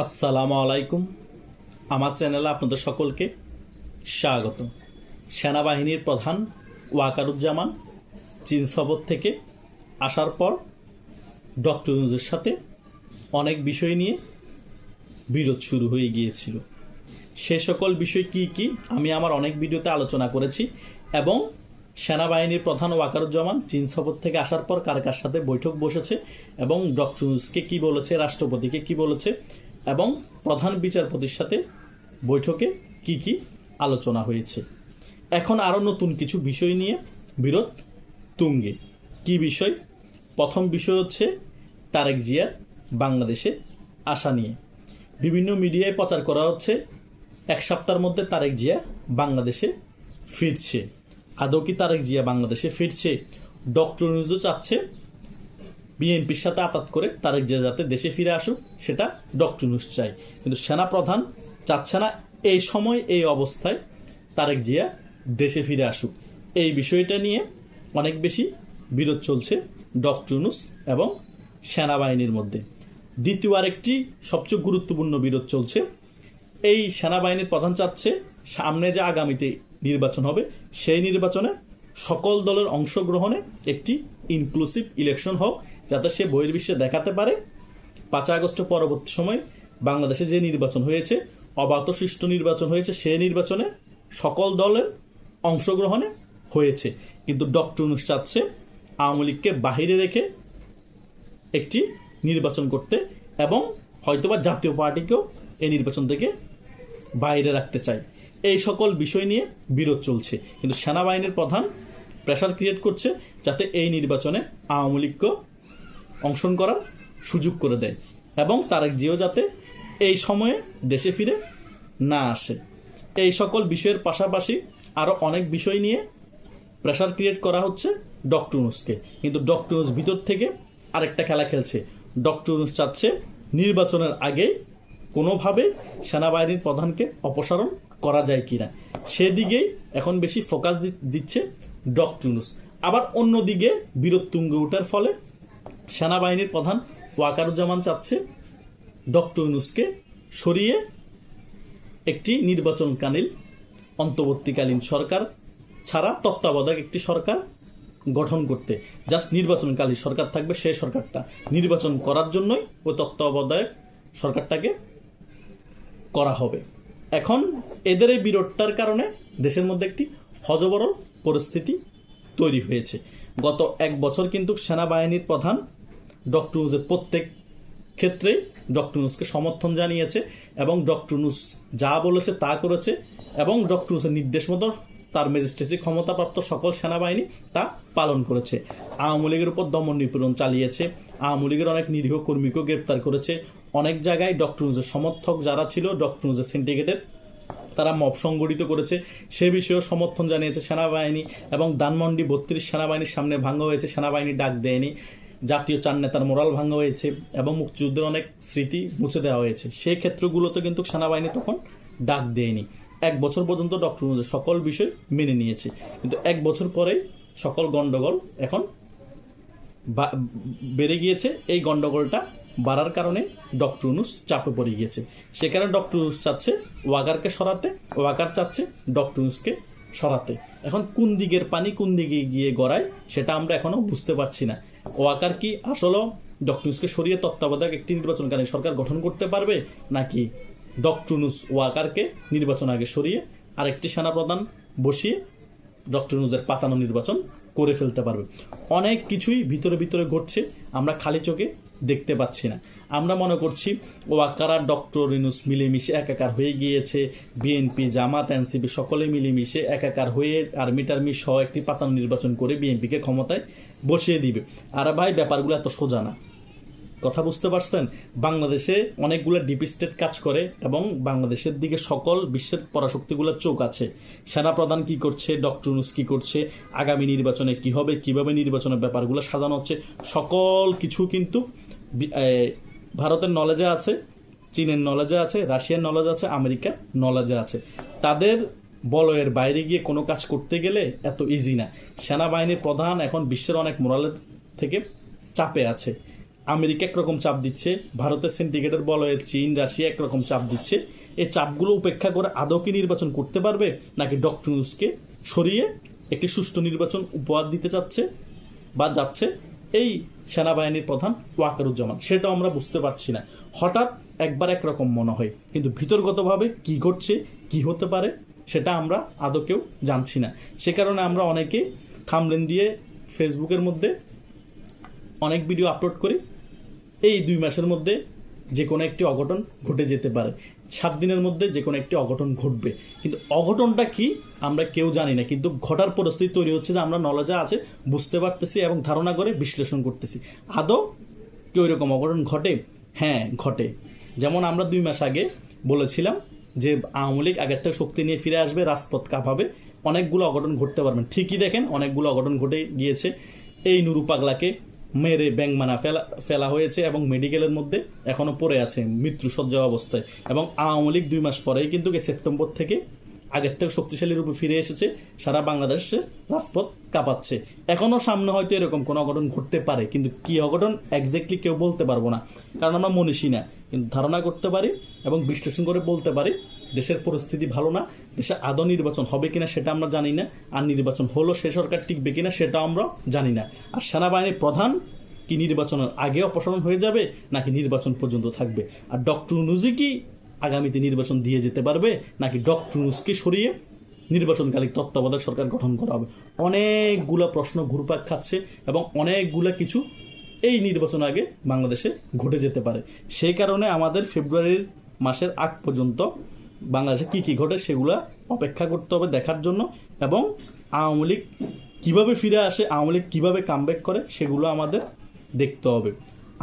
আসসালামু আলাইকুম। আমার চ্যানেলে আপনাদের সকলকে স্বাগত। সেনাবাহিনীর প্রধান ওয়াকারুজ্জামান চীন সফর থেকে আসার পর ডক্টর সাথে অনেক বিষয় নিয়ে বিরোধ শুরু হয়ে গিয়েছিল। সে সকল বিষয় কি কি, আমি আমার অনেক ভিডিওতে আলোচনা করেছি এবং সেনাবাহিনীর প্রধান ওয়াকারুজ্জামান চীন সফর থেকে আসার পর কার কার সাথে বৈঠক বসেছে এবং ডক্টর ইউনুসকে কি বলেছে, রাষ্ট্রপতিকে কি বলেছে এবং প্রধান বিচারপতির সাথে বৈঠকে কি কি আলোচনা হয়েছে। এখন আরও নতুন কিছু বিষয় নিয়ে বিরোধ তুঙ্গে। কি বিষয়? প্রথম বিষয় হচ্ছে তারেক জিয়ার বাংলাদেশে আসা নিয়ে। বিভিন্ন মিডিয়ায় প্রচার করা হচ্ছে, এক সপ্তাহের মধ্যে তারেক জিয়া বাংলাদেশে ফিরছে। আদৌ কি তারেক জিয়া বাংলাদেশে ফিরছে? ডক্টর নিউজও চাচ্ছে বিএনপির সাথে আতাত করে তারেক জিয়া যাতে দেশে ফিরে আসুক, সেটা ডক্টর নিউজ চাই। কিন্তু সেনাপ্রধান চাচ্ছে না এই সময়, এই অবস্থায় তারেক জিয়া দেশে ফিরে আসুক। এই বিষয়টা নিয়ে অনেক বেশি বিরোধ চলছে ডক্টর নিউজ এবং সেনাবাহিনীর মধ্যে। দ্বিতীয় আরেকটি সবচেয়ে গুরুত্বপূর্ণ বিরোধ চলছে। এই সেনাবাহিনীর প্রধান চাচ্ছে সামনে যে আগামীতে নির্বাচন হবে, সেই নির্বাচনে সকল দলের অংশগ্রহণে একটি ইনক্লুসিভ ইলেকশন হোক যাতে সে বহির্বিশ্বে দেখাতে পারে। পাঁচ আগস্ট পরবর্তী সময় বাংলাদেশে যে নির্বাচন হয়েছে, অবাধ সুষ্ঠু নির্বাচন হয়েছে সেই নির্বাচনে সকল দলের অংশগ্রহণে হয়েছে। কিন্তু ডক্টর ইউনূস চাচ্ছে আওয়ামী লীগকে বাহিরে রেখে একটি নির্বাচন করতে এবং হয়তোবা জাতীয় পার্টিকেও এই নির্বাচন থেকে বাইরে রাখতে চায়। এই সকল বিষয় নিয়ে বিরোধ চলছে। কিন্তু সেনাবাহিনীর প্রধান প্রেশার ক্রিয়েট করছে যাতে এই নির্বাচনে আওয়ামী লীগকে অংশগ্রহণ করার সুযোগ করে দেয় এবং তারেক জিও যাতে এই সময়ে দেশে ফিরে না আসে। এই সকল বিষয়ের পাশাপাশি আরও অনেক বিষয় নিয়ে প্রেশার ক্রিয়েট করা হচ্ছে ডক্টর ইউনুসকে কিন্তু ডক্টর ইউনুস ভিতর থেকে আরেকটা খেলা খেলছে। ডক্টর ইউনুস চাচ্ছে নির্বাচনের আগে কোনোভাবে সেনাবাহিনীর প্রধানকে অপসারণ করা যায় কিনা। সেদিকেই এখন বেশি ফোকাস দিচ্ছে ডক্টর ইউনুস আবার অন্যদিকে বিরোধ তুঙ্গে ওঠার ফলে সেনাবাহিনীর প্রধান ওয়াকারুজ্জামান চাচ্ছে ডক্টর ইউনুসকে সরিয়ে একটি নির্বাচনকালীন অন্তর্বর্তীকালীন সরকার ছাড়া তত্ত্বাবধায়ক একটি সরকার গঠন করতে। জাস্ট নির্বাচনকালীন সরকার থাকবে সেই সরকারটা। নির্বাচন করার জন্যই ওই তত্ত্বাবধায়ক সরকারটাকে করা হবে। এখন এদের এই বিরোধটার কারণে দেশের মধ্যে একটি হজবরল পরিস্থিতি তৈরি হয়েছে। গত এক বছর কিন্তু সেনাবাহিনীর প্রধান ডক্টর নুজের প্রত্যেক ক্ষেত্রেই ডক্টর নুসকে সমর্থন জানিয়েছে এবং ডক্টর নুস যা বলেছে তা করেছে এবং ডক্টর নুসের নির্দেশ মতো তার ম্যাজিস্ট্রেসি ক্ষমতাপ্রাপ্ত সকল সেনাবাহিনী তা পালন করেছে। আওয়ামী লীগের উপর দমন নিপীড়ন চালিয়েছে। আওয়ামী লীগের অনেক নিরীহ কর্মীকেও গ্রেপ্তার করেছে। অনেক জায়গায় ডক্টর নুজের সমর্থক যারা ছিল, ডক্টর নুজের সিন্ডিকেটের তারা মব সংগঠিত করেছে। সে বিষয়েও সমর্থন জানিয়েছে সেনাবাহিনী এবং দানমন্ডি বত্রিশ সেনাবাহিনীর সামনে ভাঙ্গা হয়েছে। সেনাবাহিনী ডাক দেয়নি। জাতীয় চার নেতার মোরাল ভাঙ্গা হয়েছে এবং মুক্তিযুদ্ধের অনেক স্মৃতি মুছে দেওয়া হয়েছে। সেই ক্ষেত্রগুলোতে কিন্তু সেনাবাহিনী তখন ডাক দেয়নি। এক বছর পর্যন্ত ডক্টর নুজের সকল বিষয় মেনে নিয়েছে। কিন্তু এক বছর পরেই সকল গন্ডগোল এখন বেড়ে গিয়েছে। এই গন্ডগোলটা বাড়ার কারণে ডক্টর ইউনুস চাপে পড়ে গিয়েছে। সে কারণে ডক্টর ইউনুস চাচ্ছে ওয়াকারকে সরাতে ওয়াকার চাচ্ছে ডক্টর ইউনুসকে সরাতে। এখন কোন দিকের পানি কোন দিকে গিয়ে গড়ায়, সেটা আমরা এখনও বুঝতে পারছি না। ওয়াকার কি আসলেও ডক্টর ইউনুসকে সরিয়ে তত্ত্বাবধায়ক একটি নির্বাচনকারী সরকার গঠন করতে পারবে, নাকি ডক্টর ইউনুস ওয়াকারকে নির্বাচন আগে সরিয়ে আরেকটি সেনাপ্রধান বসিয়ে ডক্টর ইউনুসের পাতানো নির্বাচন করে ফেলতে পারবে? অনেক কিছুই ভিতরে ভিতরে ঘটছে। আমরা খালি চোখে দেখতে পাচ্ছি না। আমরা মনে করছি, ওয়াকারা, ডক্টর ইনুস মিলেমিশে একাকার হয়ে গিয়েছে। বিএনপি, জামাত, এনসিপি সকলে মিলেমিশে একাকার হয়ে আর মিটারমি সহ একটি পাতানো নির্বাচন করে বিএনপিকে ক্ষমতায় বসিয়ে দিবে। আর ভাই, ব্যাপারগুলো এত সোজা না। কথা বুঝতে পারছেন? বাংলাদেশে অনেকগুলো ডিপ স্টেট কাজ করে এবং বাংলাদেশের দিকে সকল বিশ্বের পরাশক্তিগুলোর চোখ আছে। সেনা সেনাপ্রধান কি করছে? ডক্টর নুস কি করছে? আগামী নির্বাচনে কি হবে? কীভাবে নির্বাচনের ব্যাপারগুলো সাজানো হচ্ছে? সকল কিছু কিন্তু ভারতের নলেজে আছে, চীনের নলেজে আছে, রাশিয়ার নলেজ আছে, আমেরিকার নলেজে আছে। তাদের বলয়ের বাইরে গিয়ে কোনো কাজ করতে গেলে এত ইজি না। সেনাবাহিনীর প্রধান এখন বিশ্বের অনেক মোরালের থেকে চাপে আছে। আমেরিকা একরকম চাপ দিচ্ছে, ভারতের সিন্ডিকেটের বলয়ে চীন, রাশিয়া একরকম চাপ দিচ্ছে। এই চাপগুলো উপেক্ষা করে আদৌ কি নির্বাচন করতে পারবে, নাকি ডক্টর ইউনুসকে সরিয়ে একটি সুষ্ঠু নির্বাচন উপহার দিতে চাচ্ছে বা যাচ্ছে? এই সেনাবাহিনীর প্রধান ওয়াকারুজ্জামান। সেটাও আমরা বুঝতে পারছি না। হঠাৎ একবার একরকম মনে হয়, কিন্তু ভিতরগতভাবে কি ঘটছে, কি হতে পারে, সেটা আমরা আদৌ কেউ জানছি না। সে কারণে আমরা অনেকে থামলেন দিয়ে ফেসবুকের মধ্যে অনেক ভিডিও আপলোড করি। এই দুই মাসের মধ্যে যে কোনো একটি অঘটন ঘটে যেতে পারে। সাত দিনের মধ্যে যে কোনো একটি অঘটন ঘটবে। কিন্তু অঘটনটা কি? আমরা কেউ জানি না। কিন্তু ঘটার পরিস্থিতি তৈরি হচ্ছে যে আমরা নলেজে আছে, বুঝতে পারতেছি এবং ধারণা করে বিশ্লেষণ করতেছি। আদৌ কি ওই রকম অঘটন ঘটে? হ্যাঁ ঘটে। যেমন আমরা দুই মাস আগে বলেছিলাম যে আওয়ামী লীগ আগের থেকে শক্তি নিয়ে ফিরে আসবে, রাজপথ কাঁপাবে, অনেকগুলো অঘটন ঘটতে পারবেন ঠিকই দেখেন, অনেকগুলো অঘটন ঘটে গিয়েছে। এই নুরু পাগলাকে মেরে ব্যাংমানা ফেলা ফেলা হয়েছে এবং মেডিকেলের মধ্যে এখনও পড়ে আছে মৃত্যুসজ্জা অবস্থায়। এবং আওয়ামী লীগ দুই মাস পরেই কিন্তু সেপ্টেম্বর থেকে আগের থেকে শক্তিশালী রূপে ফিরে এসেছে, সারা বাংলাদেশের রাজপথ কাঁপাচ্ছে। এখনও সামনে হয়তো এরকম কোনো অঘটন ঘটতে পারে, কিন্তু কি অঘটন একজ্যাক্টলি কেউ বলতে পারব না, কারণ আমরা মনীষী না। ধারণা করতে পারি এবং বিশ্লেষণ করে বলতে পারি, দেশের পরিস্থিতি ভালো না, দেশে আদৌ নির্বাচন হবে কিনা সেটা আমরা জানি না, আর নির্বাচন হলো সে সরকার টিকবে কিনা সেটাও আমরা জানি না। আর সেনাবাহিনীর প্রধান কি নির্বাচনের আগে অপসারণ হয়ে যাবে নাকি নির্বাচন পর্যন্ত থাকবে? আর ডক্টর নুজি কি আগামীতে নির্বাচন দিয়ে যেতে পারবে নাকি ডক্টর নুজকে সরিয়ে নির্বাচনকালীন তত্ত্বাবধায়ক সরকার গঠন করা হবে? অনেকগুলো প্রশ্ন ঘুরপাক খাচ্ছে এবং অনেকগুলো কিছু এই নির্বাচন আগে বাংলাদেশে ঘটে যেতে পারে। সেই কারণে আমাদের ফেব্রুয়ারির মাসের আগ পর্যন্ত বাংলাদেশে কি কি ঘটে সেগুলো অপেক্ষা করতে হবে দেখার জন্য এবং আওয়ামী লীগ কীভাবে ফিরে আসে, আওয়ামী লীগ কীভাবে কামব্যাক করে সেগুলো আমাদের দেখতে হবে।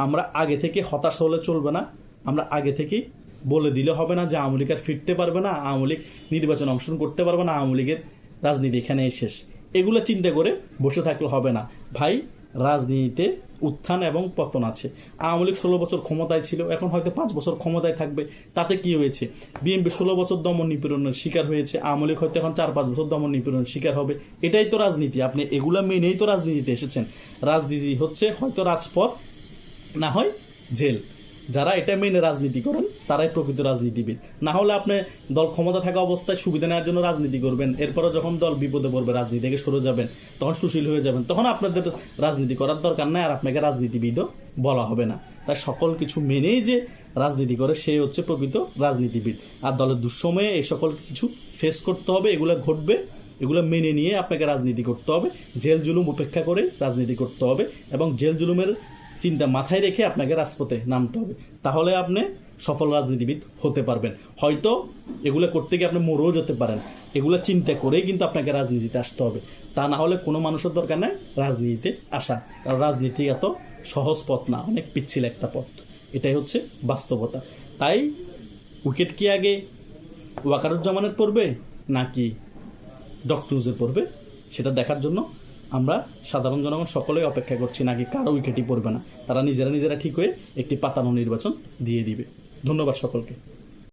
আমরা আগে থেকে হতাশ হলে চলবে না, আমরা আগে থেকেই বলে দিলে হবে না যে আওয়ামী লীগ আর ফিরতে পারবে না, আওয়ামী লীগ নির্বাচন অংশগ্রহণ করতে পারবে না, আওয়ামী লীগের রাজনীতি এখানেই শেষ। এগুলো চিন্তা করে বসে থাকলে হবে না। ভাই, রাজনীতিতে উত্থান এবং পতন আছে। আওয়ামী লীগ ষোলো বছর ক্ষমতায় ছিল, এখন হয়তো পাঁচ বছর ক্ষমতায় থাকবে। তাতে কি হয়েছে? বিএনপি ষোলো বছর দমন নিপীড়নের শিকার হয়েছে, আওয়ামী লীগ হয়তো এখন চার পাঁচ বছর দমন নিপীড়নের শিকার হবে। এটাই তো রাজনীতি, আপনি এগুলা মেনেই তো রাজনীতিতে এসেছেন। রাজনীতি হচ্ছে হয়তো রাজপথ, না হয় জেল। যারা এটা মেনে রাজনীতি করেন, তারাই প্রকৃত রাজনীতিবিদ। না হলে আপনি দল ক্ষমতা থাকা অবস্থায় সুবিধা নেওয়ার জন্য রাজনীতি করবেন। এরপরে যখন দল বিপদে পড়বে, রাজনীতি থেকে সরে যাবেন, তখন সুশীল হয়ে যাবেন। তখন আপনাদের রাজনীতি করার দরকার নাই আর আপনাকে রাজনীতিবিদও বলা হবে না। তাই সকল কিছু মেনেই যে রাজনীতি করে, সে হচ্ছে প্রকৃত রাজনীতিবিদ। আর দলের দুঃসময়ে এই সকল কিছু ফেস করতে হবে, এগুলো ঘটবে, এগুলো মেনে নিয়ে আপনাকে রাজনীতি করতে হবে। জেল জুলুম উপেক্ষা করে রাজনীতি করতে হবে এবং জেল জুলুমের চিন্তা মাথায় রেখে আপনাকে রাজপথে নামতে হবে। তাহলে আপনি সফল রাজনীতিবিদ হতে পারবেন। হয়তো এগুলো করতে গিয়ে আপনি মরেও যেতে পারেন। এগুলো চিন্তা করেই কিন্তু আপনাকে রাজনীতিতে আসতে হবে। তা না হলে কোনো মানুষের দরকার নাই রাজনীতিতে আসা। কারণ রাজনীতি এত সহজ পথ না, অনেক পিচ্ছিল একটা পথ। এটাই হচ্ছে বাস্তবতা। তাই উইকেট কি আগে ওয়াকারুজ্জামানের পড়বে নাকি ডক্টরুজের পড়বে? সেটা দেখার জন্য আমরা সাধারণ জনগণ সকলেই অপেক্ষা করছি নাকি কারও উইকেটই পড়বে না। তারা নিজেরা নিজেরা ঠিক হয়ে একটি পাতানো নির্বাচন দিয়ে দিবে। ধন্যবাদ সকলকে।